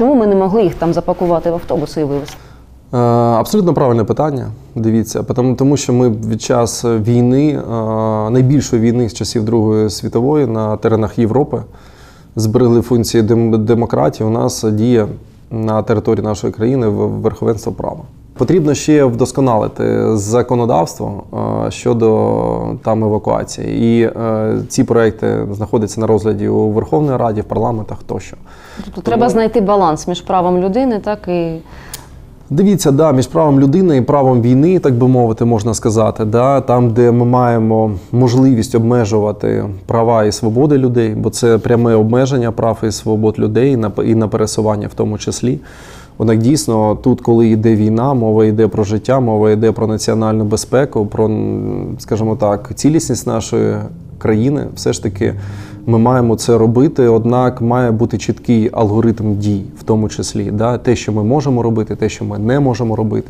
Чому ми не могли їх там запакувати в автобуси і вивезти? Е, Абсолютно правильне питання. Дивіться, тому, тому що ми від час війни, е, найбільшої війни з часів Другої світової на теренах Європи зберегли функції дем- демократії. У нас діє на території нашої країни верховенство права. Потрібно ще вдосконалити законодавство е, щодо там евакуації. І е, ці проекти знаходяться на розгляді у Верховній Раді, в парламентах тощо. Тобто треба знайти баланс між правом людини, так і Дивіться, да, між правом людини і правом війни, так би мовити, можна сказати, да, там, де ми маємо можливість обмежувати права і свободи людей, бо це пряме обмеження прав і свобод людей і на пересування в тому числі. Однак дійсно, тут, коли йде війна, мова йде про життя, мова йде про національну безпеку, про, скажімо так, цілісність нашої країни, все ж таки ми маємо це робити, однак має бути чіткий алгоритм дій, в тому числі, да, те, що ми можемо робити, те, що ми не можемо робити.